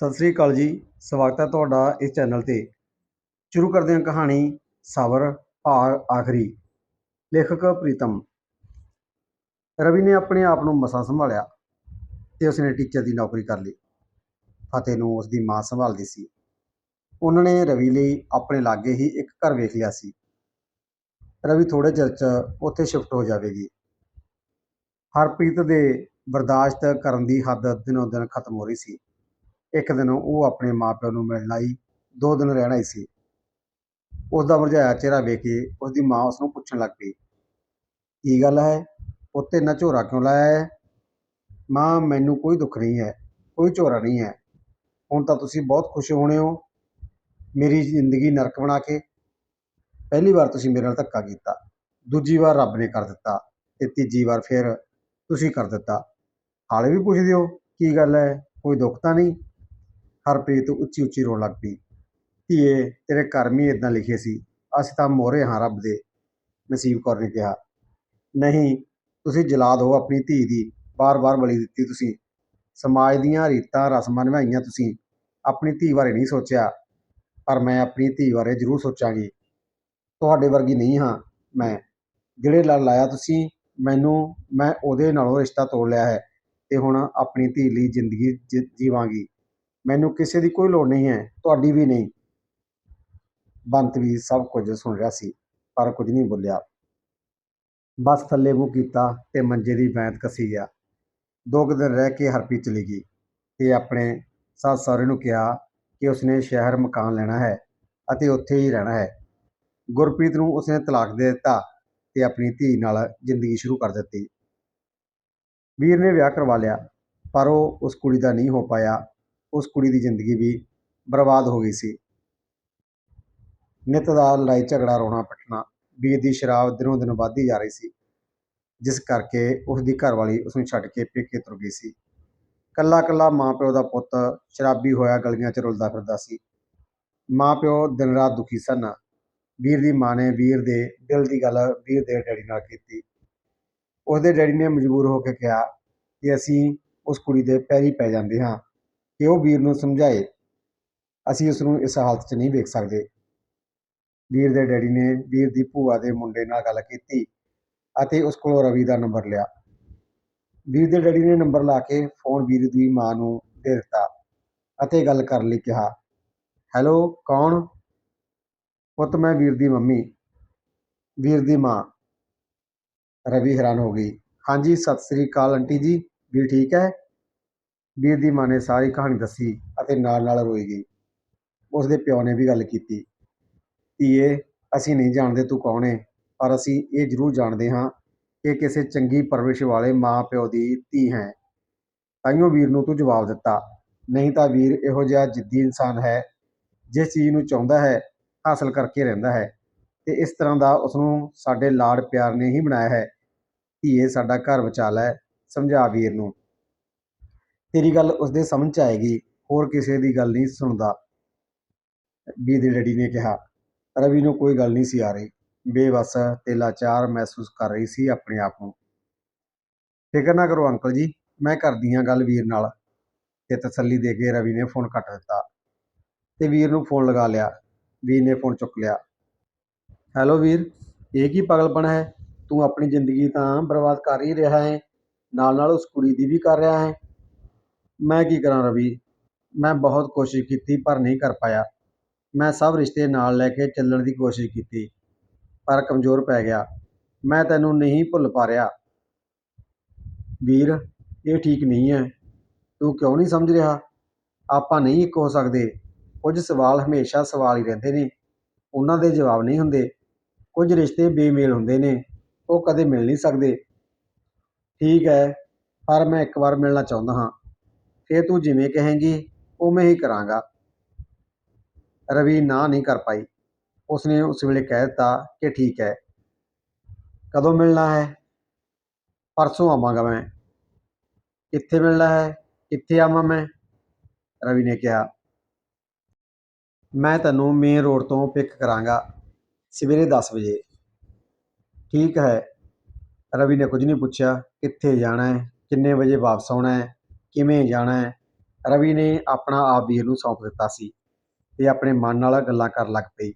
ਸਤਿ ਸ੍ਰੀ ਅਕਾਲ ਜੀ, ਸਵਾਗਤ ਹੈ ਤੁਹਾਡਾ ਇਸ ਚੈਨਲ ਤੇ। ਸ਼ੁਰੂ ਕਰਦੇ ਹਾਂ ਕਹਾਣੀ ਸਬਰ ਭਾਗ ਆਖਰੀ। ਲੇਖਕ ਪ੍ਰੀਤਮ। ਰਵੀ ਨੇ ਆਪਣੇ ਆਪ ਨੂੰ ਮਸਾਂ ਸੰਭਾਲਿਆ ਤੇ ਉਸਨੇ ਟੀਚਰ ਦੀ ਨੌਕਰੀ ਕਰ ਲਈ ਫਤਿਹ ਨੂੰ ਉਸਦੀ ਮਾਂ ਸੰਭਾਲਦੀ ਸੀ। ਉਹਨਾਂ ਨੇ ਰਵੀ ਲਈ ਆਪਣੇ ਲਾਗੇ ਹੀ ਇੱਕ ਘਰ ਵੇਖ ਲਿਆ ਸੀ। ਰਵੀ ਥੋੜੇ ਚਿਰ 'ਚ ਉੱਥੇ ਸ਼ਿਫਟ ਹੋ ਜਾਵੇਗੀ। ਹਰਪ੍ਰੀਤ ਦੇ ਬਰਦਾਸ਼ਤ ਕਰਨ ਦੀ ਹੱਦ ਦਿਨੋਂ ਦਿਨ ਖਤਮ ਹੋ ਰਹੀ ਸੀ। ਇੱਕ ਦਿਨ ਉਹ ਆਪਣੇ ਮਾਪਿਆਂ ਨੂੰ ਮਿਲਣ ਆਈ, ਦੋ ਦਿਨ ਰਹਿਣਾ ਹੀ ਸੀ। ਉਸ ਦਾ ਮੁਰਝਾਇਆ ਚਿਹਰਾ ਵੇਖ ਕੇ ਉਸ ਦੀ ਮਾਂ ਉਸ ਨੂੰ ਪੁੱਛਣ ਲੱਗ ਪਈ, ਕੀ ਗੱਲ ਹੈ? ਉੱਤੇ ਨਾ ਝੋਰਾ ਕਿਉਂ ਲਾਇਆ ਹੈ? ਮਾਂ, ਮੈਨੂੰ ਕੋਈ ਦੁੱਖ ਨਹੀਂ ਹੈ, ਕੋਈ ਝੋਰਾ ਨਹੀਂ ਹੈ। ਹੁਣ ਤਾਂ ਤੁਸੀਂ ਬਹੁਤ ਖੁਸ਼ ਹੋਣੇ ਹੋ। ਮੇਰੀ ਜ਼ਿੰਦਗੀ ਨਰਕ ਬਣਾ ਕੇ ਪਹਿਲੀ ਵਾਰ ਤੁਸੀਂ ਮੇਰੇ ਨਾਲ ਧੱਕਾ ਕੀਤਾ, ਦੂਜੀ ਵਾਰ ਰੱਬ ਨੇ ਕਰ ਦਿੱਤਾ ਤੇ ਤੀਜੀ ਵਾਰ ਫਿਰ ਤੁਸੀਂ ਕਰ ਦਿੱਤਾ। ਹਾਲੇ ਵੀ ਪੁੱਛਦੇ ਹੋ, ਕੀ ਗੱਲ ਹੈ? ਕੋਈ ਦੁੱਖ ਤਾਂ ਨਹੀਂ? ਹਰਪ੍ਰੀਤ ਉੱਚੀ ਉੱਚੀ ਰੋਣ ਲੱਗ ਪਈ। ਧੀਏ, ਤੇਰੇ ਕਰਮ ਹੀ ਇਦਾਂ ਲਿਖੇ ਸੀ। ਅਸੀਂ ਤਾਂ ਮੋਹਰੇ ਹਾਂ ਰੱਬ ਦੇ, ਨਸੀਬ ਕੌਰ ਨੇ ਕਿਹਾ। ਨਹੀਂ, ਤੁਸੀਂ ਜਲਾਦ ਹੋ ਆਪਣੀ ਧੀ ਦੀ। ਬਾਰ-ਬਾਰ ਬਲੀ ਦਿੱਤੀ ਤੁਸੀਂ। ਸਮਾਜ ਦੀਆਂ ਰੀਤਾਂ, ਰਸਮਾਂ ਨਿਭਾਈਆਂ ਤੁਸੀਂ। ਆਪਣੀ ਧੀ ਬਾਰੇ ਨਹੀਂ ਸੋਚਿਆ, ਪਰ ਮੈਂ ਆਪਣੀ ਧੀ ਬਾਰੇ ਜ਼ਰੂਰ ਸੋਚਾਂਗੀ। ਤੁਹਾਡੇ ਵਰਗੀ ਨਹੀਂ ਹਾਂ ਮੈਂ। ਜਿਹੜੇ ਲੜ ਲਾਇਆ ਤੁਸੀਂ, ਮੈਨੂੰ, ਮੈਂ ਉਹਦੇ ਨਾਲੋਂ ਰਿਸ਼ਤਾ ਤੋੜ ਲਿਆ ਹੈ ਤੇ ਹੁਣ ਆਪਣੀ ਧੀ ਲਈ ਜ਼ਿੰਦਗੀ ਜੀ- ਜੀਵਾਂਗੀ ਮੈਨੂੰ ਕਿਸੇ ਦੀ ਕੋਈ ਲੋੜ ਨਹੀਂ ਹੈ, ਤੁਹਾਡੀ ਵੀ ਨਹੀਂ। ਬੰਤ ਵੀ ਸਭ ਕੁਝ ਸੁਣ ਰਿਹਾ ਸੀ, ਪਰ ਕੁਝ ਨਹੀਂ ਬੋਲਿਆ। ਬਸ ਥੱਲੇ ਮੂੰਹ ਕੀਤਾ ਤੇ ਮੰਜੇ ਦੀ ਬੈਂਤ ਕਸੀ ਗਿਆ। ਦੋ ਕੁ ਦਿਨ ਰਹਿ ਕੇ ਹਰਪ੍ਰੀਤ ਚਲੀ ਗਈ ਤੇ ਆਪਣੇ ਸੱਸ ਸਹੁਰੇ ਨੂੰ ਕਿਹਾ ਕਿ ਉਸਨੇ ਸ਼ਹਿਰ ਮਕਾਨ ਲੈਣਾ ਹੈ ਅਤੇ ਉੱਥੇ ਹੀ ਰਹਿਣਾ ਹੈ। ਗੁਰਪ੍ਰੀਤ ਨੂੰ ਉਸਨੇ ਤਲਾਕ ਦੇ ਦਿੱਤਾ ਤੇ ਆਪਣੀ ਧੀ ਨਾਲ ਜ਼ਿੰਦਗੀ ਸ਼ੁਰੂ ਕਰ ਦਿੱਤੀ। ਵੀਰ ਨੇ ਵਿਆਹ ਕਰਵਾ ਲਿਆ, ਪਰ ਉਹ ਉਸ ਕੁੜੀ ਦਾ ਨਹੀਂ ਹੋ ਪਾਇਆ। ਉਸ ਕੁੜੀ ਦੀ ਜ਼ਿੰਦਗੀ ਵੀ ਬਰਬਾਦ ਹੋ ਗਈ ਸੀ। ਨਿੱਤ ਦਾ ਲੜਾਈ ਝਗੜਾ ਰੋਣਾ ਪਿੱਟਣਾ ਵੀਰ ਦੀ ਸ਼ਰਾਬ ਦਿਨੋਂ ਦਿਨ ਵੱਧਦੀ ਜਾ ਰਹੀ ਸੀ, ਜਿਸ ਕਰਕੇ ਉਸ ਦੀ ਘਰਵਾਲੀ ਉਸ ਨੂੰ ਛੱਡ ਕੇ ਪੇਕੇ ਤੁਰ ਗਈ ਸੀ। ਕੱਲਾ ਕੱਲਾ ਮਾਂ ਪਿਓ ਦਾ ਪੁੱਤ ਸ਼ਰਾਬੀ ਹੋਇਆ ਗਲੀਆਂ 'ਚ ਰੁਲਦਾ ਫਿਰਦਾ ਸੀ। ਮਾਂ ਪਿਓ ਦਿਨ ਰਾਤ ਦੁਖੀ ਸਨ। ਵੀਰ ਦੀ ਮਾਂ ਨੇ ਵੀਰ ਦੇ ਦਿਲ ਦੀ ਗੱਲ ਵੀਰ ਦੇ ਡੈਡੀ ਨਾਲ ਕੀਤੀ। ਉਸਦੇ ਡੈਡੀ ਨੇ ਮਜਬੂਰ ਹੋ ਕੇ ਕਿਹਾ ਕਿ ਅਸੀਂ ਉਸ ਕੁੜੀ ਦੇ ਪੈਰੀ ਪੈ ਜਾਂਦੇ ਹਾਂ। ਕਿ ਉਹ ਵੀਰ ਨੂੰ ਸਮਝਾਏ। ਅਸੀਂ ਉਸ ਨੂੰ ਇਸ ਹਾਲਤ 'ਚ ਨਹੀਂ ਵੇਖ ਸਕਦੇ। ਵੀਰ ਦੇ ਡੈਡੀ ਨੇ ਵੀਰ ਦੀ ਭੂਆ ਦੇ ਮੁੰਡੇ ਨਾਲ ਗੱਲ ਕੀਤੀ ਅਤੇ ਉਸ ਕੋਲੋਂ ਰਵੀ ਦਾ ਨੰਬਰ ਲਿਆ। ਵੀਰ ਦੇ ਡੈਡੀ ਨੇ ਨੰਬਰ ਲਾ ਕੇ ਫੋਨ ਵੀਰ ਦੀ ਮਾਂ ਨੂੰ ਦੇ ਦਿੱਤਾ ਅਤੇ ਗੱਲ ਕਰਨ ਲਈ ਕਿਹਾ, ਹੈਲੋ, ਕੌਣ? ਪੁੱਤ, ਮੈਂ ਵੀਰ ਦੀ ਮੰਮੀ, ਵੀਰ ਦੀ ਮਾਂ। ਰਵੀ ਹੈਰਾਨ ਹੋ ਗਈ। ਹਾਂਜੀ, ਸਤਿ ਸ੍ਰੀ ਅਕਾਲ ਆਂਟੀ ਜੀ, ਵੀਰ ਠੀਕ ਹੈ? ਵੀਰ ਦੀ ਮਾਂ ਨੇ ਸਾਰੀ ਕਹਾਣੀ ਦੱਸੀ ਅਤੇ ਨਾਲ ਨਾਲ ਰੋਈ ਗਈ। ਉਸ ਦੇ ਪਿਓ ਨੇ ਵੀ ਗੱਲ ਕੀਤੀ, ਧੀਏ, ਅਸੀਂ ਨਹੀਂ ਜਾਣਦੇ ਤੂੰ ਕੌਣ ਹੈ ਪਰ ਅਸੀਂ ਇਹ ਜ਼ਰੂਰ ਜਾਣਦੇ ਹਾਂ ਕਿ ਕਿਸੇ ਚੰਗੀ ਪਰਵਰਿਸ਼ ਵਾਲੇ ਮਾਂ ਪਿਓ ਦੀ ਧੀ ਹੈ। ਤਾਈਓ ਵੀਰ ਨੂੰ ਤੂੰ ਜਵਾਬ ਦਿੱਤਾ। ਨਹੀਂ ਤਾਂ ਵੀਰ, ਇਹੋ ਜਿਹਾ ਜਿੱਦੀ ਇਨਸਾਨ ਹੈ, ਜਿਸ ਚੀਜ਼ ਨੂੰ ਚਾਹੁੰਦਾ ਹੈ, ਹਾਸਲ ਕਰਕੇ ਰਹਿੰਦਾ ਹੈ ਤੇ ਇਸ ਤਰ੍ਹਾਂ ਦਾ ਉਸਨੂੰ ਸਾਡੇ ਲਾਡ ਪਿਆਰ ਨੇ ਹੀ ਬਣਾਇਆ ਹੈ। ਧੀਏ, ਸਾਡਾ ਘਰ ਬਚਾ ਲੈ, ਸਮਝਾ ਵੀਰ ਨੂੰ। ਤੇਰੀ ਗੱਲ ਉਸਦੇ ਸਮਝ ਚ ਆਏਗੀ, ਹੋਰ ਕਿਸੇ ਦੀ ਗੱਲ ਨਹੀਂ ਸੁਣਦਾ। ਵੀਰ ਦੇ ਡੈਡੀ ਨੇ ਕਿਹਾ, ਰਵੀ ਨੂੰ ਕੋਈ ਗੱਲ ਨਹੀਂ ਸੀ ਆ ਰਹੀ। ਬੇਵਸ ਤੇ ਲਾਚਾਰ ਮਹਿਸੂਸ ਕਰ ਰਹੀ ਸੀ ਆਪਣੇ ਆਪ ਨੂੰ। ਫਿਕਰ ਨਾ ਕਰੋ ਅੰਕਲ ਜੀ, ਮੈਂ ਕਰਦੀ ਹਾਂ ਗੱਲ ਵੀਰ ਨਾਲ। ਤੇ ਤਸੱਲੀ ਦੇ ਕੇ ਰਵੀ ਨੇ ਫੋਨ ਕੱਟ ਦਿੱਤਾ। ਤੇ ਵੀਰ ਨੂੰ ਫੋਨ ਲਗਾ ਲਿਆ। ਵੀਰ ਨੇ ਫੋਨ ਚੁੱਕ ਲਿਆ। ਹੈਲੋ ਵੀਰ, ਇਹ ਕੀ ਪਾਗਲਪਨ ਹੈ? ਤੂੰ ਆਪਣੀ ਜ਼ਿੰਦਗੀ ਤਾਂ ਬਰਬਾਦ ਕਰ ਹੀ ਰਿਹਾ ਹੈ। ਨਾਲ ਨਾਲ ਉਸ ਕੁੜੀ ਦੀ ਵੀ ਕਰ ਰਿਹਾ ਹੈ। ਮੈਂ ਕੀ ਕਰਾਂ ਰਵੀ? ਮੈਂ ਬਹੁਤ ਕੋਸ਼ਿਸ਼ ਕੀਤੀ ਪਰ ਨਹੀਂ ਕਰ ਪਾਇਆ। ਮੈਂ ਸਭ ਰਿਸ਼ਤੇ ਨਾਲ ਲੈ ਕੇ ਚੱਲਣ ਦੀ ਕੋਸ਼ਿਸ਼ ਕੀਤੀ, ਪਰ ਕਮਜ਼ੋਰ ਪੈ ਗਿਆ। ਮੈਂ ਤੈਨੂੰ ਨਹੀਂ ਭੁੱਲ ਪਾ ਰਿਹਾ। ਵੀਰ, ਇਹ ਠੀਕ ਨਹੀਂ ਹੈ। ਤੂੰ ਕਿਉਂ ਨਹੀਂ ਸਮਝ ਰਿਹਾ? ਆਪਾਂ ਨਹੀਂ ਇੱਕ ਹੋ ਸਕਦੇ। ਕੁਝ ਸਵਾਲ ਹਮੇਸ਼ਾ ਸਵਾਲ ਹੀ ਰਹਿੰਦੇ ਨੇ। ਉਹਨਾਂ ਦੇ ਜਵਾਬ ਨਹੀਂ ਹੁੰਦੇ। ਕੁਝ ਰਿਸ਼ਤੇ ਬੇਮੇਲ ਹੁੰਦੇ ਨੇ। ਉਹ ਕਦੇ ਮਿਲ ਨਹੀਂ ਸਕਦੇ। ਠੀਕ ਹੈ, ਪਰ ਮੈਂ ਇੱਕ ਵਾਰ ਮਿਲਣਾ ਚਾਹੁੰਦਾ ਹਾਂ। ਫਿਰ ਤੂੰ ਜਿਵੇਂ ਕਹੇਂਗੀ, ਉਵੇਂ ਹੀ ਕਰਾਂਗਾ। ਰਵੀ ਨਾ ਨਹੀਂ ਕਰ ਪਾਈ। ਉਸਨੇ ਉਸ ਵੇਲੇ ਕਹਿ ਦਿੱਤਾ ਕਿ ਠੀਕ ਹੈ। ਕਦੋਂ ਮਿਲਣਾ ਹੈ? ਪਰਸੋਂ ਆਵਾਂਗਾ ਮੈਂ। ਕਿੱਥੇ ਮਿਲਣਾ ਹੈ? ਕਿੱਥੇ ਆਵਾਂ ਮੈਂ? ਰਵੀ ਨੇ ਕਿਹਾ, ਮੈਂ ਤੈਨੂੰ ਮੇਨ ਰੋਡ ਤੋਂ ਪਿਕ ਕਰਾਂਗਾ ਸਵੇਰੇ 10 ਵਜੇ। ਠੀਕ ਹੈ। ਰਵੀ ਨੇ ਕੁਝ ਨਹੀਂ ਪੁੱਛਿਆ ਕਿੱਥੇ ਜਾਣਾ ਹੈ, ਕਿੰਨੇ ਵਜੇ ਵਾਪਸ ਆਉਣਾ ਹੈ ਕਿਵੇਂ ਜਾਣਾ ਹੈ? ਰਵੀ ਨੇ ਆਪਣਾ ਆਪ ਵੀਰ ਨੂੰ ਸੌਂਪ ਦਿੱਤਾ ਸੀ ਤੇ ਆਪਣੇ ਮਨ ਨਾਲ ਗੱਲਾਂ ਕਰਨ ਲੱਗ ਪਈ।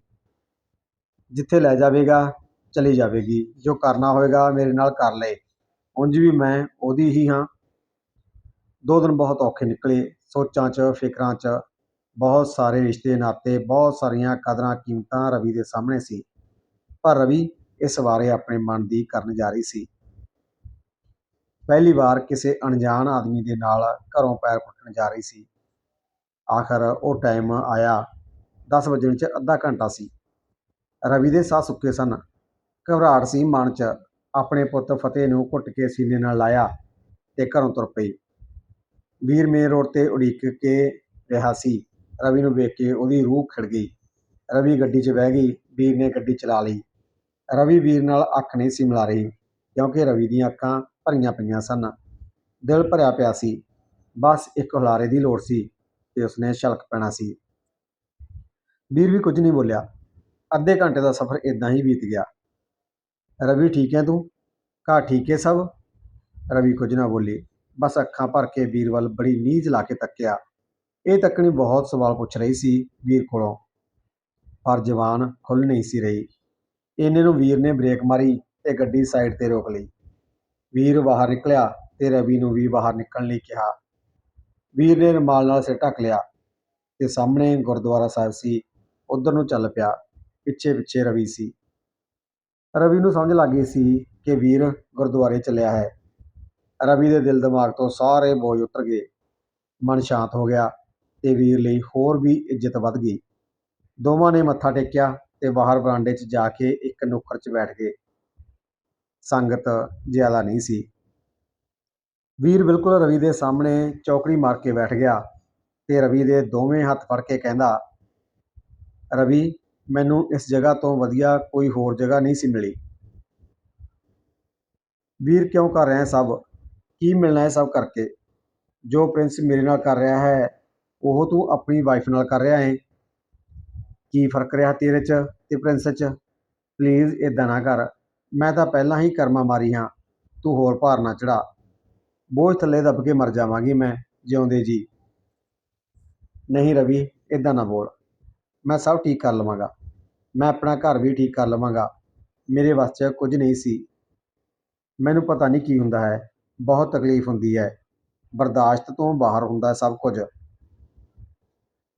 ਜਿੱਥੇ ਲੈ ਜਾਵੇਗਾ, ਚਲੀ ਜਾਵੇਗੀ। ਜੋ ਕਰਨਾ ਹੋਵੇਗਾ, ਮੇਰੇ ਨਾਲ ਕਰ ਲਏ ਉਂਝ ਵੀ ਮੈਂ ਉਹਦੀ ਹੀ ਹਾਂ। ਦੋ ਦਿਨ ਬਹੁਤ ਔਖੇ ਨਿਕਲੇ। ਸੋਚਾਂ 'ਚ, ਫਿਕਰਾਂ 'ਚ ਬਹੁਤ ਸਾਰੇ ਰਿਸ਼ਤੇ ਨਾਤੇ, ਬਹੁਤ ਸਾਰੀਆਂ ਕਦਰਾਂ, ਕੀਮਤਾਂ ਰਵੀ ਦੇ ਸਾਹਮਣੇ ਸੀ। ਪਰ ਰਵੀ ਇਸ ਬਾਰੇ ਆਪਣੇ ਮਨ ਦੀ ਕਰਨ ਜਾ ਰਹੀ ਸੀ। ਪਹਿਲੀ ਵਾਰ ਕਿਸੇ ਅਣਜਾਣ ਆਦਮੀ ਦੇ ਨਾਲ ਘਰੋਂ ਪੈਰ ਪੁੱਟਣ ਜਾ ਰਹੀ ਸੀ। ਆਖਰ ਉਹ ਟਾਈਮ ਆਇਆ 10 ਵਜਣ 'ਚ ਅੱਧਾ ਘੰਟਾ ਸੀ। ਰਵੀ ਦੇ ਸਾਹ ਸੁੱਕੇ ਸਨ। ਘਬਰਾਹਟ ਸੀ ਮਨ 'ਚ। ਆਪਣੇ ਪੁੱਤ ਫਤਿਹ ਨੂੰ ਘੁੱਟ ਕੇ ਸੀਨੇ ਨਾਲ ਲਾਇਆ ਤੇ ਘਰੋਂ ਤੁਰ ਪਈ। ਵੀਰ ਮੇਨ ਰੋਡ ਤੇ ਉਡੀਕ ਕੇ ਰਿਹਾ ਸੀ। ਰਵੀ ਨੂੰ ਵੇਖ ਕੇ ਉਹਦੀ ਰੂਹ ਖਿੜ ਗਈ। ਰਵੀ ਗੱਡੀ 'ਚ ਬਹਿ ਗਈ। ਵੀਰ ਨੇ ਗੱਡੀ ਚਲਾ ਲਈ। ਰਵੀ ਵੀਰ ਨਾਲ ਅੱਖ ਨਹੀਂ ਸੀ ਮਿਲਾ ਰਹੀ, ਕਿਉਂਕਿ ਰਵੀ ਦੀਆਂ ਅੱਖਾਂ ਭਰੀਆਂ ਪਈਆਂ ਸਨ। ਦਿਲ ਭਰਿਆ ਪਿਆ ਸੀ। ਬਸ ਇੱਕ ਹੁਲਾਰੇ ਦੀ ਲੋੜ ਸੀ ਤੇ ਉਸਨੇ ਛਲਕ ਪੈਣਾ ਸੀ। ਵੀਰ ਵੀ ਕੁਝ ਨਹੀਂ ਬੋਲਿਆ। ਅੱਧੇ ਘੰਟੇ ਦਾ ਸਫ਼ਰ ਇਦਾਂ ਹੀ ਬੀਤ ਗਿਆ। ਰਵੀ, ਠੀਕ ਹੈ ਤੂੰ? ਘਰ ਠੀਕ ਹੈ ਸਭ? ਰਵੀ ਕੁਝ ਨਾ ਬੋਲੀ। ਬਸ ਅੱਖਾਂ ਭਰ ਕੇ ਵੀਰ ਵੱਲ ਬੜੀ ਨੀਝ ਲਾ ਕੇ ਤੱਕਿਆ। ਇਹ ਤੱਕਣੀ ਬਹੁਤ ਸਵਾਲ ਪੁੱਛ ਰਹੀ ਸੀ ਵੀਰ ਕੋਲੋਂ। ਪਰ ਜਵਾਨ ਖੁੱਲ ਨਹੀਂ ਸੀ ਰਹੀ। ਇਹਨੇ ਨੂੰ ਵੀਰ ਨੇ ਬ੍ਰੇਕ ਮਾਰੀ ਤੇ ਗੱਡੀ ਸਾਈਡ ਤੇ ਰੋਕ ਲਈ। ਵੀਰ ਬਾਹਰ ਨਿਕਲਿਆ ਤੇ ਰਵੀ ਨੂੰ ਵੀ ਬਾਹਰ ਨਿਕਲਣ ਲਈ ਕਿਹਾ। ਵੀਰ ਨੇ ਰੁਮਾਲ ਨਾਲ ਸਿਰ ਢੱਕ ਲਿਆ ਤੇ ਸਾਹਮਣੇ ਗੁਰਦੁਆਰਾ ਸਾਹਿਬ ਸੀ। ਉਧਰ ਨੂੰ ਚੱਲ ਪਿਆ ਪਿੱਛੇ ਪਿੱਛੇ ਰਵੀ ਸੀ। ਰਵੀ ਨੂੰ ਸਮਝ ਲੱਗ ਗਈ ਸੀ ਕਿ ਵੀਰ ਗੁਰਦੁਆਰੇ ਚੱਲਿਆ ਹੈ। ਰਵੀ ਦੇ ਦਿਲ ਦਿਮਾਗ ਤੋਂ ਸਾਰੇ ਬੋਝ ਉਤਰ ਗਏ। ਮਨ ਸ਼ਾਂਤ ਹੋ ਗਿਆ ਤੇ ਵੀਰ ਲਈ ਹੋਰ ਵੀ ਇੱਜ਼ਤ ਵੱਧ ਗਈ। ਦੋਵਾਂ ਨੇ ਮੱਥਾ ਟੇਕਿਆ ਤੇ ਬਾਹਰ ਬਰਾਂਡੇ 'ਚ ਜਾ ਕੇ ਇੱਕ ਨੁੱਕਰ 'ਚ ਬੈਠ ਗਏ। ਸੰਗਤ ਜ਼ਿਆਦਾ ਨਹੀਂ ਸੀ। ਵੀਰ ਬਿਲਕੁਲ ਰਵੀ ਦੇ ਸਾਹਮਣੇ ਚੌਕੜੀ ਮਾਰ ਕੇ ਬੈਠ ਗਿਆ ਤੇ ਰਵੀ ਦੇ ਦੋਵੇਂ ਹੱਥ ਫੜ ਕੇ ਕਹਿੰਦਾ, ਰਵੀ, ਮੈਨੂੰ ਇਸ ਜਗ੍ਹਾ ਤੋਂ ਵਧੀਆ ਕੋਈ ਹੋਰ ਜਗ੍ਹਾ ਨਹੀਂ ਸੀ ਮਿਲੀ। ਵੀਰ ਕਿਉਂ ਕਰ ਰਿਹਾ ਹੈ ਸਭ? ਕੀ ਮਿਲਣਾ ਹੈ ਸਭ ਕਰਕੇ? ਜੋ ਪ੍ਰਿੰਸ ਮੇਰੇ ਨਾਲ ਕਰ ਰਿਹਾ ਹੈ, ਉਹ ਤੂੰ ਆਪਣੀ ਵਾਈਫ ਨਾਲ ਕਰ ਰਿਹਾ ਹੈ ਕੀ ਫ਼ਰਕ ਰਿਹਾ ਤੇਰੇ 'ਚ ਤੇ ਪ੍ਰਿੰਸ 'ਚ? ਪਲੀਜ਼ ਇਦਾਂ ਨਾ ਕਰ। ਮੈਂ ਤਾਂ ਪਹਿਲਾਂ ਹੀ ਕਰਮਾ ਮਾਰੀ ਹਾਂ। ਤੂੰ ਹੋਰ ਭਾਰ ਨਾ ਚੜਾ ਬੋਝ ਥੱਲੇ ਦੱਬ ਕੇ ਮਰ ਜਾਵਾਂਗੀ ਮੈਂ, ਜਿਉਂਦੇ ਜੀ। ਨਹੀਂ ਰਵੀ ਇਦਾਂ ਨਾ ਬੋਲ। ਮੈਂ ਸਭ ਠੀਕ ਕਰ ਲਵਾਂਗਾ। ਮੈਂ ਆਪਣਾ ਘਰ ਵੀ ਠੀਕ ਕਰ ਲਵਾਂਗਾ। ਮੇਰੇ ਵੱਸ 'ਚ ਕੁਝ ਨਹੀਂ ਸੀ। ਮੈਨੂੰ ਪਤਾ ਨਹੀਂ ਕੀ ਹੁੰਦਾ ਹੈ। ਬਹੁਤ ਤਕਲੀਫ ਹੁੰਦੀ ਹੈ। ਬਰਦਾਸ਼ਤ ਤੋਂ ਬਾਹਰ ਹੁੰਦਾ ਸਭ ਕੁਝ।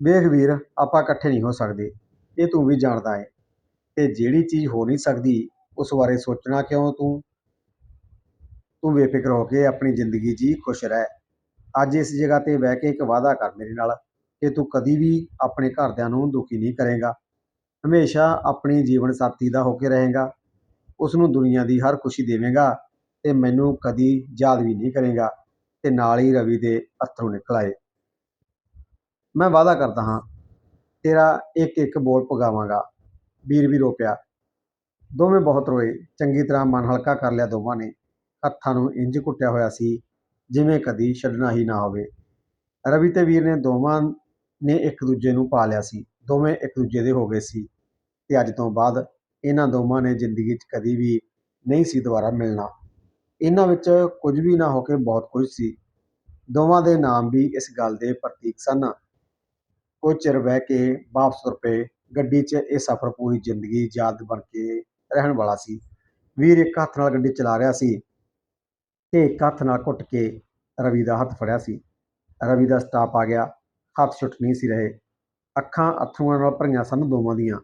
ਵੇਖ ਵੀਰ, ਆਪਾਂ ਇਕੱਠੇ ਨਹੀਂ ਹੋ ਸਕਦੇ। ਇਹ ਤੂੰ ਵੀ ਜਾਣਦਾ ਹੈ। ਤੇ ਜਿਹੜੀ ਚੀਜ਼ ਹੋ ਨਹੀਂ ਸਕਦੀ ਉਸ ਬਾਰੇ ਸੋਚਣਾ ਕਿਉਂ ਤੂੰ? ਤੂੰ ਬੇਫਿਕਰ ਹੋ ਕੇ ਆਪਣੀ ਜ਼ਿੰਦਗੀ ਜੀ ਖੁਸ਼ ਰਹਿ। ਅੱਜ ਇਸ ਜਗ੍ਹਾ ਤੇ ਬਹਿ ਕੇ ਇੱਕ ਵਾਅਦਾ ਕਰ ਮੇਰੇ ਨਾਲ ਕਿ ਤੂੰ ਕਦੀ ਵੀ ਆਪਣੇ ਘਰਦਿਆਂ ਨੂੰ ਦੁਖੀ ਨਹੀਂ ਕਰੇਗਾ। ਹਮੇਸ਼ਾ ਆਪਣੀ ਜੀਵਨ ਸਾਥੀ ਦਾ ਹੋ ਕੇ ਰਹੇਗਾ। ਉਸ ਨੂੰ ਦੁਨੀਆ ਦੀ ਹਰ ਖੁਸ਼ੀ ਦੇਵੇਂਗਾ ਤੇ ਮੈਨੂੰ ਕਦੀ ਯਾਦ ਵੀ ਨਹੀਂ ਕਰੇਗਾ ਤੇ ਨਾਲ ਹੀ ਰਵੀ ਦੇ ਅਥਰੂ ਨਿਕਲ ਆਏ। ਮੈਂ ਵਾਅਦਾ ਕਰਦਾ ਹਾਂ, ਤੇਰਾ ਇੱਕ ਇੱਕ ਬੋਲ ਪਗਾਵਾਂਗਾ ਵੀਰ ਵੀ ਰੋ ਪਿਆ ਦੋਵੇਂ ਬਹੁਤ ਰੋਏ। ਚੰਗੀ ਤਰ੍ਹਾਂ ਮਨ ਹਲਕਾ ਕਰ ਲਿਆ ਦੋਵਾਂ ਨੇ। ਹੱਥਾਂ ਨੂੰ ਇੰਜ ਕੁੱਟਿਆ ਹੋਇਆ ਸੀ, ਜਿਵੇਂ ਕਦੀ ਛੱਡਣਾ ਹੀ ਨਾ ਹੋਵੇ। ਰਵੀ ਤੇ ਵੀਰ ਨੇ ਦੋਵਾਂ ਨੇ ਇੱਕ ਦੂਜੇ ਨੂੰ ਪਾ ਲਿਆ ਸੀ। ਦੋਵੇਂ ਇੱਕ ਦੂਜੇ ਦੇ ਹੋ ਗਏ ਸੀ। ਤੇ ਅੱਜ ਤੋਂ ਬਾਅਦ ਇਹਨਾਂ ਦੋਵਾਂ ਨੇ ਜ਼ਿੰਦਗੀ 'ਚ ਕਦੀ ਵੀ ਨਹੀਂ ਸੀ ਦੁਬਾਰਾ ਮਿਲਣਾ। ਇਹਨਾਂ ਵਿੱਚ ਕੁਝ ਵੀ ਨਾ ਹੋ ਕੇ ਬਹੁਤ ਕੁਝ ਸੀ। ਦੋਵਾਂ ਦੇ ਨਾਮ ਵੀ ਇਸ ਗੱਲ ਦੇ ਪ੍ਰਤੀਕ ਸਨ। ਕੁਝ ਚਿਰ ਬਹਿ ਕੇ ਵਾਪਸ ਤੁਰ ਪਏ। ਗੱਡੀ 'ਚ ਇਹ ਸਫ਼ਰ ਪੂਰੀ ਜ਼ਿੰਦਗੀ ਯਾਦ ਬਣ ਕੇ ਰਹਿਣ ਵਾਲਾ ਸੀ। ਵੀਰ ਇੱਕ ਹੱਥ ਨਾਲ ਗੱਡੀ ਚਲਾ ਰਿਹਾ ਸੀ ਤੇ ਇੱਕ ਹੱਥ ਨਾਲ ਘੁੱਟ ਕੇ ਰਵੀ ਦਾ ਹੱਥ ਫੜਿਆ ਸੀ। ਰਵੀ ਦਾ ਸਟਾਪ ਆ ਗਿਆ। ਹੱਥ ਛੁੱਟ ਨਹੀਂ ਸੀ ਰਹੇ। ਅੱਖਾਂ ਅਥਰੂਆਂ ਨਾਲ ਭਰੀਆਂ ਸਨ ਦੋਵਾਂ ਦੀਆਂ।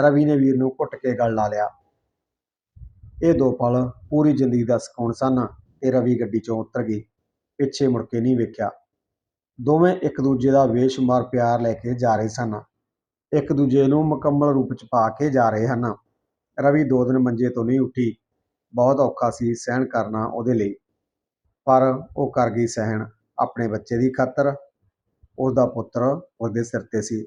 ਰਵੀ ਨੇ ਵੀਰ ਨੂੰ ਘੁੱਟ ਕੇ ਗਲ ਲਾ ਲਿਆ। ਇਹ ਦੋ ਪਲ ਪੂਰੀ ਜ਼ਿੰਦਗੀ ਦਾ ਸਕੂਨ ਸਨ ਤੇ ਰਵੀ ਗੱਡੀ 'ਚੋਂ ਉਤਰ ਗਈ। ਪਿੱਛੇ ਮੁੜ ਕੇ ਨਹੀਂ ਵੇਖਿਆ। ਦੋਵੇਂ ਇੱਕ ਦੂਜੇ ਦਾ ਬੇਸ਼ੁਮਾਰ ਪਿਆਰ ਲੈ ਕੇ ਜਾ ਰਹੇ ਸਨ। ਇੱਕ ਦੂਜੇ ਨੂੰ ਮੁਕੰਮਲ ਰੂਪ 'ਚ ਪਾ ਕੇ ਜਾ ਰਹੇ ਹਨ। ਰਵੀ ਦੋ ਦਿਨ ਮੰਜੇ ਤੋਂ ਨਹੀਂ ਉੱਠੀ। ਬਹੁਤ ਔਖਾ ਸੀ ਸਹਿਣ ਕਰਨਾ ਉਹਦੇ ਲਈ। ਪਰ ਉਹ ਕਰ ਗਈ ਸਹਿਣ ਆਪਣੇ ਬੱਚੇ ਦੀ ਖਾਤਰ। ਉਹਦਾ ਪੁੱਤਰ ਉਹਦੇ ਸਿਰ ਤੇ ਸੀ।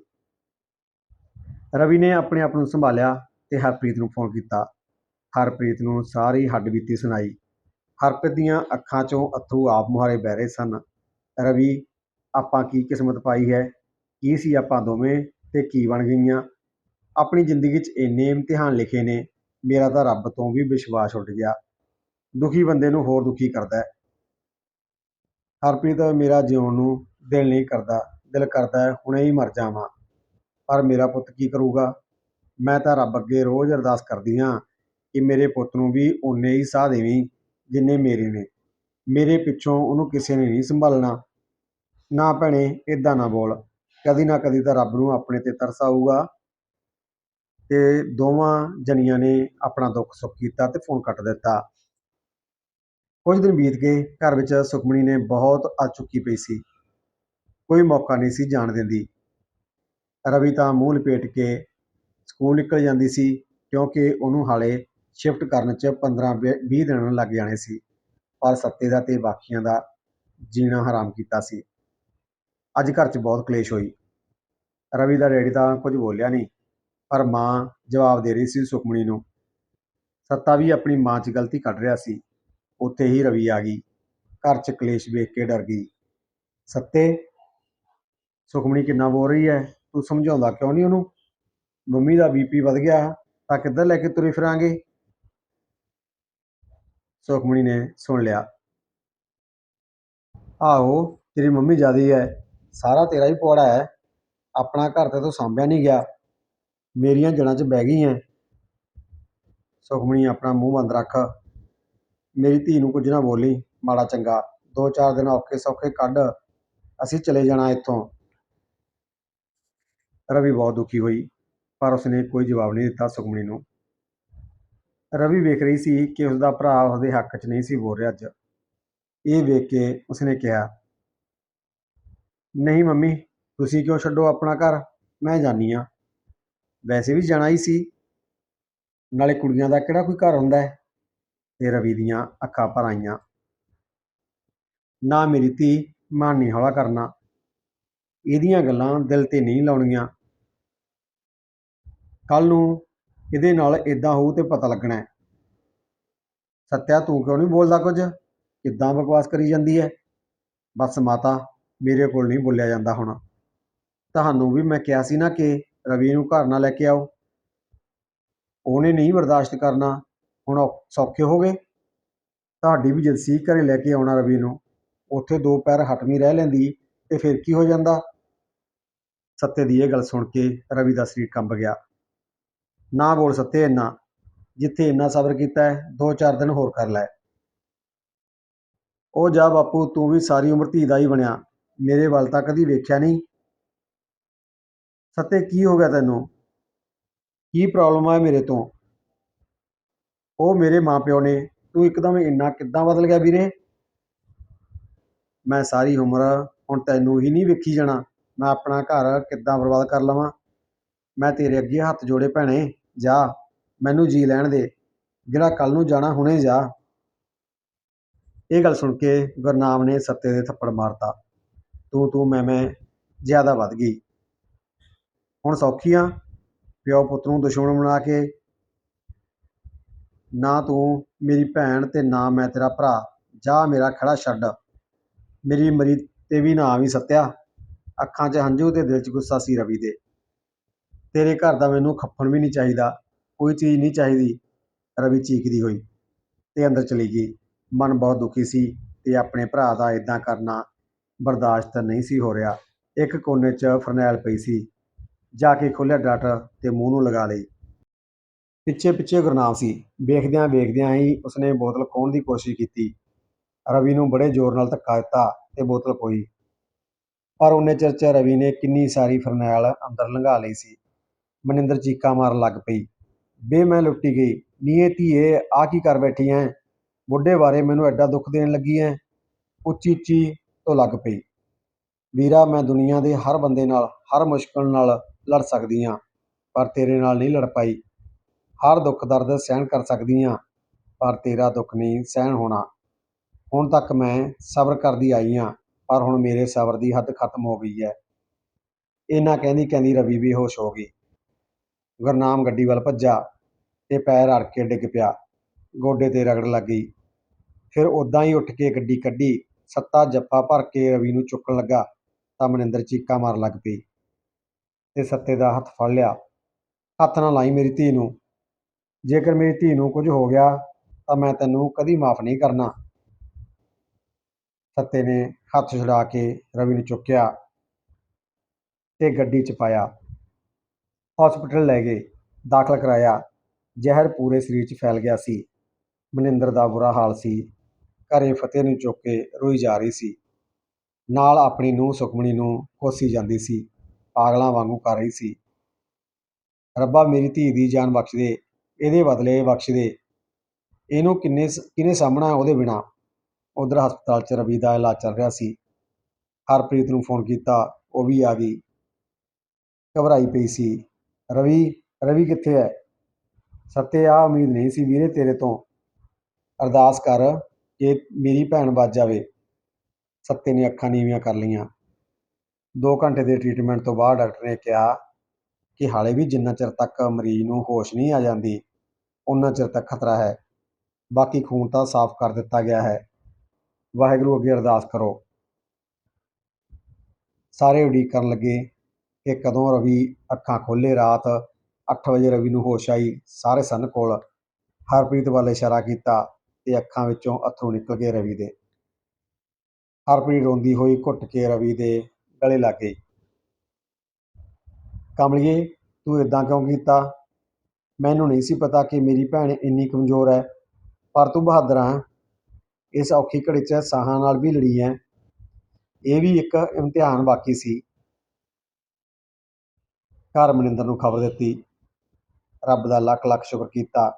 ਰਵੀ ਨੇ ਆਪਣੇ ਆਪ ਨੂੰ ਸੰਭਾਲਿਆ ਤੇ ਹਰਪ੍ਰੀਤ ਨੂੰ ਫੋਨ ਕੀਤਾ। ਹਰਪ੍ਰੀਤ ਨੂੰ ਸਾਰੀ ਹੱਡਬੀਤੀ ਸੁਣਾਈ। ਹਰਪ੍ਰੀਤ ਦੀਆਂ ਅੱਖਾਂ 'ਚੋਂ ਅੱਥਰੂ ਆਪ ਮੁਹਾਰੇ ਬਹਿ ਰਹੇ ਸਨ। ਰਵੀ, ਆਪਾਂ ਕੀ ਕਿਸਮਤ ਪਾਈ ਹੈ? ਕੀ ਸੀ ਆਪਾਂ ਦੋਵੇਂ? ਤੇ ਕੀ ਬਣ ਗਈਆਂ? ਆਪਣੀ ਜ਼ਿੰਦਗੀ 'ਚ ਇੰਨੇ ਇਮਤਿਹਾਨ ਲਿਖੇ ਨੇ, ਮੇਰਾ ਤਾਂ ਰੱਬ ਤੋਂ ਵੀ ਵਿਸ਼ਵਾਸ ਉੱਡ ਗਿਆ। ਦੁਖੀ ਬੰਦੇ ਨੂੰ ਹੋਰ ਦੁਖੀ ਕਰਦਾ ਹਰਪ੍ਰੀਤ ਮੇਰਾ ਜਿਉਣ ਨੂੰ ਦਿਲ ਨਹੀਂ ਕਰਦਾ, ਦਿਲ ਕਰਦਾ ਹੈ, ਹੁਣੇ ਹੀ ਮਰ ਜਾਵਾਂ। ਪਰ ਮੇਰਾ ਪੁੱਤ ਕੀ ਕਰੂਗਾ? ਮੈਂ ਤਾਂ ਰੱਬ ਅੱਗੇ ਰੋਜ਼ ਅਰਦਾਸ ਕਰਦੀ ਹਾਂ ਕਿ ਮੇਰੇ ਪੁੱਤ ਨੂੰ ਵੀ ਓਨੇ ਹੀ ਸਾਹ ਦੇਵੀਂ, ਜਿੰਨੇ ਮੇਰੇ ਨੇ। ਮੇਰੇ ਪਿੱਛੋਂ ਉਹਨੂੰ ਕਿਸੇ ਨੇ ਨਹੀਂ ਸੰਭਾਲਣਾ। ਨਾ ਭੈਣੇ ਇਦਾਂ ਨਾ ਬੋਲ। ਕਦੀ ਨਾ ਕਦੀ ਤਾਂ ਰੱਬ ਨੂੰ ਆਪਣੇ ਤੇ ਤਰਸ ਆਊਗਾ। ਤੇ ਦੋਵਾਂ ਜਣੀਆਂ ਨੇ ਆਪਣਾ ਦੁੱਖ ਸੁੱਖ ਕੀਤਾ ਤੇ ਫੋਨ ਕੱਟ ਦਿੱਤਾ। ਕੁਝ ਦਿਨ ਬੀਤ ਗਏ, ਘਰ ਵਿੱਚ ਸੁਖਮਣੀ ਨੇ ਬਹੁਤ ਆ ਚੁੱਕੀ ਪਈ ਸੀ। ਕੋਈ ਮੌਕਾ ਨਹੀਂ ਸੀ ਜਾਣ ਦਿੰਦੀ। ਰਵੀ ਤਾਂ ਮੂੰਹ ਲਪੇਟ ਕੇ ਸਕੂਲ ਨਿਕਲ ਜਾਂਦੀ ਸੀ, ਕਿਉਂਕਿ ਉਹਨੂੰ ਹਾਲੇ ਸ਼ਿਫਟ ਕਰਨ 'ਚ 15-20 ਦਿਨ ਲੱਗ ਜਾਣੇ ਸੀ, ਪਰ ਸੱਤੇ ਦਾ ਤੇ ਬਾਕੀਆਂ ਦਾ ਜੀਣਾ ਹਰਾਮ ਕੀਤਾ ਸੀ। ਅੱਜ ਘਰ 'ਚ ਬਹੁਤ ਕਲੇਸ਼ ਹੋਈ। ਰਵੀ ਦਾ ਡੈਡੀ ਤਾਂ ਕੁਝ ਬੋਲਿਆ ਨਹੀਂ। ਪਰ ਮਾਂ ਜਵਾਬ ਦੇ ਰਹੀ ਸੀ ਸੁਖਮਣੀ ਨੂੰ। ਸੱਤਾ ਵੀ ਆਪਣੀ ਮਾਂ 'ਚ ਗਲਤੀ ਕੱਢ ਰਿਹਾ ਸੀ। ਉੱਥੇ ਹੀ ਰਵੀ ਆ ਗਈ। ਘਰ 'ਚ ਕਲੇਸ਼ ਵੇਖ ਕੇ ਡਰ ਗਈ। ਸੱਤੇ ਸੁਖਮਣੀ ਕਿੰਨਾ ਬੋਲ ਰਹੀ ਹੈ ਤੂੰ ਸਮਝਾਉਂਦਾ ਕਿਉਂ ਨਹੀਂ ਉਹਨੂੰ? ਮੰਮੀ ਦਾ ਬੀਪੀ ਵੱਧ ਗਿਆ, ਤਾਂ ਕਿੱਧਰ ਲੈ ਕੇ ਤੁਰੇ ਫਿਰਾਂਗੇ? ਸੁਖਮਣੀ ਨੇ ਸੁਣ ਲਿਆ। ਆਹੋ, ਤੇਰੀ ਮੰਮੀ ਜਿਆਦੀ ਹੈ ਸਾਰਾ ਤੇਰਾ ਹੀ ਪਵਾੜਾ ਹੈ ਆਪਣਾ ਘਰ ਤੇ ਤੂੰ ਸਾਂਭਿਆ ਨਹੀਂ ਗਿਆ। ਮੇਰੀਆਂ ਜੜ੍ਹਾਂ 'ਚ ਬਹਿ ਗਈ ਹੈ ਸੁਖਮਣੀ ਆਪਣਾ ਮੂੰਹ ਬੰਦ ਰੱਖ। ਮੇਰੀ ਧੀ ਨੂੰ ਕੁਝ ਨਾ ਬੋਲੀ, ਮਾੜਾ ਚੰਗਾ, ਦੋ ਚਾਰ ਦਿਨ ਔਖੇ ਸੌਖੇ ਕੱਢ, ਅਸੀਂ ਚਲੇ ਜਾਣਾ ਇੱਥੋਂ। ਰਵੀ ਬਹੁਤ ਦੁਖੀ ਹੋਈ, ਪਰ ਉਸਨੇ ਕੋਈ ਜਵਾਬ ਨਹੀਂ ਦਿੱਤਾ ਸੁਖਮਣੀ ਨੂੰ। ਰਵੀ ਵੇਖ ਰਹੀ ਸੀ ਕਿ ਉਸਦਾ ਭਰਾ ਉਸਦੇ ਹੱਕ 'ਚ ਨਹੀਂ ਸੀ ਬੋਲ ਰਿਹਾ ਅੱਜ। ਇਹ ਵੇਖ ਕੇ ਉਸਨੇ ਕਿਹਾ, ਨਹੀਂ ਮੰਮੀ, ਤੁਸੀਂ ਕਿਉਂ ਛੱਡੋ ਆਪਣਾ ਘਰ? ਮੈਂ ਜਾਣੀ ਆ ਵੈਸੇ ਵੀ ਜਾਣਾ ਹੀ ਸੀ। ਨਾਲੇ ਕੁੜੀਆਂ ਦਾ ਕਿਹੜਾ ਕੋਈ ਘਰ ਹੁੰਦਾ ਹੈ? ਤੇ ਰਵੀ ਦੀਆਂ ਅੱਖਾਂ ਭਰ ਆਈਆਂ। ਨਾ ਮੇਰੀ ਧੀ ਮਾਨੀ ਹੌਲਾ ਕਰਨਾ। ਇਹਦੀਆਂ ਗੱਲਾਂ ਦਿਲ ਤੇ ਨਹੀਂ ਲਾਉਣੀਆਂ। ਕੱਲ ਨੂੰ ਇਹਦੇ ਨਾਲ ਇਦਾਂ ਹੋਊ ਤੇ ਪਤਾ ਲੱਗਣਾ ਹੈ। ਸੱਤਿਆ, ਤੂੰ ਕਿਉਂ ਨਹੀਂ ਬੋਲਦਾ ਕੁਝ? ਕਿੱਦਾਂ ਬਕਵਾਸ ਕਰੀ ਜਾਂਦੀ ਹੈ? ਬਸ ਮਾਤਾ, ਮੇਰੇ ਕੋਲ ਨਹੀਂ ਬੋਲਿਆ ਜਾਂਦਾ ਹੁਣ। ਤੁਹਾਨੂੰ ਵੀ ਮੈਂ ਕਿਹਾ ਸੀ ਨਾ ਕਿ ਰਵੀ ਨੂੰ ਘਰ ਨਾ ਲੈ ਕੇ ਆਓ। ਉਹਨੇ ਨਹੀਂ ਬਰਦਾਸ਼ਤ ਕਰਨਾ। ਹੁਣ ਔ- ਸੌਖੇ ਹੋ ਗਏ। ਤੁਹਾਡੀ ਵੀ ਜਿੱਦ ਸੀ ਘਰੇ ਲੈ ਕੇ ਆਉਣਾ ਰਵੀ ਨੂੰ। ਉੱਥੇ ਦੋ ਪੈਰ ਹਟਵੀਂ ਰਹਿ ਲੈਂਦੀ ਤੇ ਫਿਰ ਕੀ ਹੋ ਜਾਂਦਾ? ਸੱਤੇ ਦੀ ਇਹ ਗੱਲ ਸੁਣ ਕੇ ਰਵੀ ਦਾ ਸਰੀਰ ਕੰਬ ਗਿਆ। ਨਾ ਬੋਲ ਸੱਤੇ ਇੰਨਾ। ਜਿੱਥੇ ਇੰਨਾ ਸਬਰ ਕੀਤਾ ਹੈ ਦੋ ਚਾਰ ਦਿਨ ਹੋਰ ਕਰ ਲੈ। ਉਹ ਜਾ ਬਾਪੂ, ਤੂੰ ਵੀ ਸਾਰੀ ਉਮਰ ਧੀ ਦਾ ਹੀ ਬਣਿਆ। ਮੇਰੇ ਵੱਲ ਤਾਂ ਕਦੀ ਵੇਖਿਆ ਨਹੀਂ। ਸੱਤੇ, ਕੀ ਹੋ ਗਿਆ ਤੈਨੂੰ? ਕੀ ਪ੍ਰੋਬਲਮ ਆ ਮੇਰੇ ਤੋਂ? ਉਹ ਮੇਰੇ ਮਾਪਿਓ ਨੇ, ਤੂੰ ਇੱਕਦਮ ਇੰਨਾ ਕਿੱਦਾਂ ਬਦਲ ਗਿਆ ਵੀਰੇ? ਮੈਂ ਸਾਰੀ ਉਮਰ ਹੁਣ ਤੈਨੂੰ ਹੀ ਨਹੀਂ ਵੇਖੀ ਜਾਣਾ। ਮੈਂ ਆਪਣਾ ਘਰ ਕਿੱਦਾਂ ਬਰਬਾਦ ਕਰ ਲਵਾਂ? ਮੈਂ ਤੇਰੇ ਅੱਗੇ ਹੱਥ ਜੋੜੇ, ਭੈਣੇ, ਜਾ। ਮੈਨੂੰ ਜੀ ਲੈਣ ਦੇ। ਜਿਹੜਾ ਕੱਲ ਨੂੰ ਜਾਣਾ, ਹੁਣੇ ਜਾ। ਇਹ ਗੱਲ ਸੁਣ ਕੇ ਗੁਰਨਾਮ ਨੇ ਸੱਤੇ ਦੇ ਥੱਪੜ ਮਾਰਤਾ। ਤੂੰ ਤੂੰ, ਮੈਂ ਮੈਂ ਜ਼ਿਆਦਾ ਵੱਧ ਗਈ। ਹੁਣ ਸੌਖੀ ਆ ਪਿਓ ਪੁੱਤ ਨੂੰ ਦੁਸ਼ਮਣ ਬਣਾ ਕੇ। ਨਾ ਤੂੰ, ਮੇਰੀ ਭੈਣ ਤੇ ਨਾ ਮੈਂ ਤੇਰਾ ਭਰਾ। ਜਾ ਮੇਰਾ ਖੜਾ ਛੱਡ। ਮੇਰੀ ਮਰੀ ਤੇ ਵੀ ਨਾ ਆਵੀਂ ਸੱਤਿਆ। ਅੱਖਾਂ 'ਚ ਹੰਝੂ ਤੇ ਦਿਲ 'ਚ ਗੁੱਸਾ ਸੀ ਰਵੀ ਦੇ। ਤੇਰੇ ਘਰ ਦਾ ਮੈਨੂੰ ਖੱਫਣ ਵੀ ਨਹੀਂ ਚਾਹੀਦਾ। ਕੋਈ ਚੀਜ਼ ਨਹੀਂ ਚਾਹੀਦੀ। ਰਵੀ ਚੀਕਦੀ ਹੋਈ ਤੇ ਅੰਦਰ ਚਲੀ ਗਈ। ਮਨ ਬਹੁਤ ਦੁਖੀ ਸੀ ਤੇ ਆਪਣੇ ਭਰਾ ਦਾ ਇਦਾਂ ਕਰਨਾ ਬਰਦਾਸ਼ਤ ਨਹੀਂ ਸੀ ਹੋ ਰਿਹਾ। ਇੱਕ ਕੋਨੇ 'ਚ ਫਰਨੈਲ ਪਈ ਸੀ। ਜਾ ਕੇ ਖੋਲ੍ਹਿਆ ਡੱਟ ਤੇ ਮੂੰਹ ਨੂੰ ਲਗਾ ਲਈ। ਪਿੱਛੇ ਪਿੱਛੇ ਗੁਰਨਾਮ ਸੀ। ਵੇਖਦਿਆਂ ਵੇਖਦਿਆਂ ਹੀ ਉਸਨੇ ਬੋਤਲ ਖੋਹਣ ਦੀ ਕੋਸ਼ਿਸ਼ ਕੀਤੀ। ਰਵੀ ਨੂੰ ਬੜੇ ਜ਼ੋਰ ਨਾਲ ਧੱਕਾ ਦਿੱਤਾ ਤੇ ਬੋਤਲ ਖੋਈ ਪਰ ਉਹਨੇ ਚਿਰ 'ਚ ਰਵੀ ਨੇ ਕਿੰਨੀ ਸਾਰੀ ਫਰਨੈਲ ਅੰਦਰ ਲੰਘਾ ਲਈ ਸੀ। ਮਨਿੰਦਰ ਚੀਕਾਂ ਮਾਰਨ ਲੱਗ ਪਈ। ਬੇ, ਮੈਂ ਲੁੱਟੀ ਗਈ। ਨੀਏ ਧੀਏ ਆ ਕੀ ਕਰ ਬੈਠੀ ਐ? ਬੁੱਢੇ ਬਾਰੇ ਮੈਨੂੰ ਐਡਾ ਦੁੱਖ ਦੇਣ ਲੱਗੀ ਐ? ਉੱਚੀ ਉੱਚੀ ਤੋਂ ਲੱਗ ਪਈ। ਵੀਰਾ, ਮੈਂ ਦੁਨੀਆ ਦੇ ਹਰ ਬੰਦੇ ਨਾਲ, ਹਰ ਮੁਸ਼ਕਲ ਨਾਲ ਲੜ ਸਕਦੀ ਹਾਂ ਪਰ ਤੇਰੇ ਨਾਲ ਨਹੀਂ ਲੜ ਪਾਈ। ਹਰ ਦੁੱਖ ਦਰਦ ਸਹਿਣ ਕਰ ਸਕਦੀ ਹਾਂ ਪਰ ਤੇਰਾ ਦੁੱਖ ਨਹੀਂ ਸਹਿਣ ਹੋਣਾ। ਹੁਣ ਤੱਕ ਮੈਂ ਸਬਰ ਕਰਦੀ ਆਈ ਹਾਂ, ਪਰ ਹੁਣ ਮੇਰੇ ਸਬਰ ਦੀ ਹੱਦ ਖਤਮ ਹੋ ਗਈ ਹੈ। ਇਹਨਾਂ ਕਹਿੰਦੀ ਕਹਿੰਦੀ ਰਵੀ ਵੀ ਹੋਸ਼ ਹੋ ਗਈ। ਗੁਰਨਾਮ ਗੱਡੀ ਵੱਲ ਭੱਜਾ ਤੇ ਪੈਰ ਅੜ ਕੇ ਡਿੱਗ ਪਿਆ। ਗੋਡੇ ਤੇ ਰਗੜ ਲੱਗ ਗਈ। ਫਿਰ ਉਦਾਂ ਹੀ ਉੱਠ ਕੇ ਗੱਡੀ ਕੱਢੀ। ਸੱਤਾ ਜੱਫਾ ਭਰ ਕੇ ਰਵੀ ਨੂੰ ਚੁੱਕਣ ਲੱਗਾ, ਤਾਂ ਮਨਿੰਦਰ ਚੀਕਾਂ ਮਾਰਨ ਲੱਗ ਪਈ। ਤੇ ਸੱਤੇ ਦਾ ਹੱਥ ਫੜ ਲਿਆ। ਹੱਥ ਨਾ ਲਾਈ ਮੇਰੀ ਧੀ ਨੂੰ। ਜੇਕਰ ਮੇਰੀ ਧੀ ਨੂੰ ਕੁਝ ਹੋ ਗਿਆ, ਤਾਂ ਮੈਂ ਤੈਨੂੰ ਕਦੀ ਮਾਫ ਨਹੀਂ ਕਰਨਾ। ਸੱਤੇ ਨੇ ਹੱਥ ਛੁਡਾ ਕੇ ਰਵੀ ਨੂੰ ਚੁੱਕਿਆ ਤੇ ਗੱਡੀ 'ਚ ਪਾਇਆ। ਹਸਪੀਟਲ ਲੈ ਗਏ, ਦਾਖਲ ਕਰਾਇਆ। ਜ਼ਹਿਰ ਪੂਰੇ ਸਰੀਰ 'ਚ ਫੈਲ ਗਿਆ ਸੀ। ਮਨਿੰਦਰ ਦਾ ਬੁਰਾ ਹਾਲ ਸੀ। ਘਰੇ ਫਤਿਹ ਨੂੰ ਚੁੱਕ ਕੇ ਰੋਈ ਜਾ ਰਹੀ ਸੀ। ਨਾਲ ਆਪਣੀ ਨੂੰਹ ਸੁਖਮਣੀ ਨੂੰ ਕੋਸੀ ਜਾਂਦੀ ਸੀ। ਪਾਗਲਾਂ ਵਾਂਗੂ ਕਰ ਰਹੀ ਸੀ। ਰੱਬਾ ਮੇਰੀ ਧੀ ਦੀ ਜਾਨ ਬਖਸ਼ ਦੇ ਇਹਦੇ ਬਦਲੇ ਬਖਸ਼ ਦੇ ਇਹਨੂੰ ਕਿੰਨੇ ਕਿਹਨੇ ਸਾਹਮਣਾ ਉਹਦੇ ਬਿਨਾ? ਉਧਰ ਹਸਪਤਾਲ 'ਚ ਰਵੀ ਦਾ ਇਲਾਜ ਚੱਲ ਰਿਹਾ ਸੀ। ਹਰਪ੍ਰੀਤ ਨੂੰ ਫੋਨ ਕੀਤਾ, ਉਹ ਵੀ ਆ ਗਈ। ਘਬਰਾਈ ਪਈ ਸੀ। ਰਵੀ ਰਵੀ ਕਿੱਥੇ ਹੈ? ਸੱਤੇ ਆ ਉਮੀਦ ਨਹੀਂ ਸੀ ਵੀਰੇ ਤੇਰੇ ਤੋਂ। ਅਰਦਾਸ ਕਰ ਕਿ ਮੇਰੀ ਭੈਣ ਬਚ ਜਾਵੇ। ਸੱਤੇ ਨੇ ਅੱਖਾਂ ਨੀਵੀਆਂ ਕਰ ਲਈਆਂ। 2 ਘੰਟੇ ਦੇ ਟ੍ਰੀਟਮੈਂਟ ਤੋਂ ਬਾਅਦ ਡਾਕਟਰ ਨੇ ਕਿਹਾ ਕਿ ਹਾਲੇ ਵੀ ਜਿੰਨਾ ਚਿਰ ਤੱਕ ਮਰੀਜ਼ ਨੂੰ ਹੋਸ਼ ਨਹੀਂ ਆ ਜਾਂਦੀ ਉਨਾ ਚਿਰ ਤੱਕ ਖਤਰਾ ਹੈ। ਬਾਕੀ ਖੂਨ ਤਾਂ ਸਾਫ਼ ਕਰ ਦਿੱਤਾ ਗਿਆ ਹੈ। ਵਾਹਿਗੁਰੂ ਅੱਗੇ ਅਰਦਾਸ ਕਰੋ। ਸਾਰੇ ਉਡੀਕ ਕਰਨ ਲੱਗੇ ਕਿ ਕਦੋਂ ਰਵੀ ਅੱਖਾਂ ਖੋਲੇ ਰਾਤ 8 ਵਜੇ ਰਵੀ ਨੂੰ ਹੋਸ਼ ਆਈ, ਸਾਰੇ ਸਨ ਕੋਲ ਹਰਪ੍ਰੀਤ ਵੱਲ ਇਸ਼ਾਰਾ ਕੀਤਾ ਤੇ ਅੱਖਾਂ ਵਿੱਚੋਂ ਅਥਰੂ ਨਿਕਲ ਗਏ ਰਵੀ ਦੇ। ਹਰਪ੍ਰੀਤ ਰੋਂਦੀ ਹੋਈ ਘੁੱਟ ਕੇ ਰਵੀ ਦੇ ਗਲੇ ਲੱਗ ਗਈ ਕਮਲੀਏ, ਤੂੰ ਇਦਾਂ ਕਿਉਂ ਕੀਤਾ? ਮੈਨੂੰ ਨਹੀਂ ਸੀ ਪਤਾ ਕਿ ਮੇਰੀ ਭੈਣ ਇੰਨੀ ਕਮਜ਼ੋਰ ਹੈ, ਪਰ ਤੂੰ ਬਹਾਦਰ ਆ। ਇਸ ਔਖੀ ਘੜੀ 'ਚ ਸਾਹਾਂ ਨਾਲ ਵੀ ਲੜੀ ਹੈ ਇਹ ਵੀ ਇੱਕ ਇਮਤਿਹਾਨ ਬਾਕੀ ਸੀ। ਘਰ ਮਨਿੰਦਰ ਨੂੰ ਖਬਰ ਦਿੱਤੀ। ਰੱਬ ਦਾ ਲੱਖ ਲੱਖ ਸ਼ੁਕਰ ਕੀਤਾ।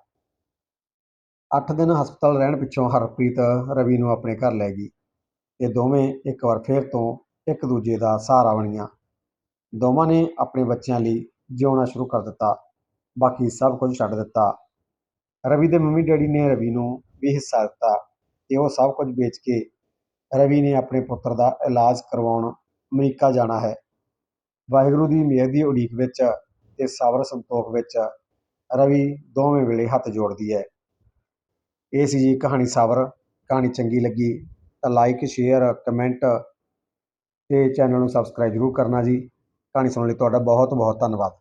8 ਦਿਨ ਹਸਪਤਾਲ ਰਹਿਣ ਪਿੱਛੋਂ ਹਰਪ੍ਰੀਤ ਰਵੀ ਨੂੰ ਆਪਣੇ ਘਰ ਲੈ ਗਈ ਤੇ ਦੋਵੇਂ ਇੱਕ ਵਾਰ ਫੇਰ ਤੋਂ ਇੱਕ ਦੂਜੇ ਦਾ ਸਹਾਰਾ ਬਣੀਆਂ। ਦੋਵਾਂ ਨੇ ਆਪਣੇ ਬੱਚਿਆਂ ਲਈ ਜਿਉਣਾ ਸ਼ੁਰੂ ਕਰ ਦਿੱਤਾ। ਬਾਕੀ ਸਭ ਕੁਝ ਛੱਡ ਦਿੱਤਾ। ਰਵੀ ਦੇ ਮੰਮੀ ਡੈਡੀ ਨੇ ਰਵੀ ਨੂੰ ਵੀ ਹਿੱਸਾ ਦਿੱਤਾ ਤੇ ਉਹ ਸਭ ਕੁਝ ਵੇਚ ਕੇ ਰਵੀ ਨੇ ਆਪਣੇ ਪੁੱਤਰ ਦਾ ਇਲਾਜ ਕਰਵਾਉਣ ਅਮਰੀਕਾ ਜਾਣਾ ਹੈ। ਵਾਹਿਗੁਰੂ ਦੀ ਮਿਹਰ ਦੀ ਉਡੀਕ ਵਿੱਚ ਤੇ ਸਬਰ ਸੰਤੋਖ ਵਿੱਚ ਰਵੀ ਦੋਵੇਂ ਵੇਲੇ ਹੱਥ ਜੋੜਦੀ ਹੈ। ਇਹ ਸੀ ਜੀ ਕਹਾਣੀ ਸਬਰ। ਕਹਾਣੀ ਚੰਗੀ ਲੱਗੀ ਤਾਂ ਲਾਈਕ ਸ਼ੇਅਰ ਕਮੈਂਟ ਅਤੇ ਚੈਨਲ ਨੂੰ ਸਬਸਕ੍ਰਾਈਬ ਜ਼ਰੂਰ ਕਰਨਾ ਜੀ। ਕਹਾਣੀ ਸੁਣਨ ਲਈ ਤੁਹਾਡਾ ਬਹੁਤ ਬਹੁਤ ਧੰਨਵਾਦ।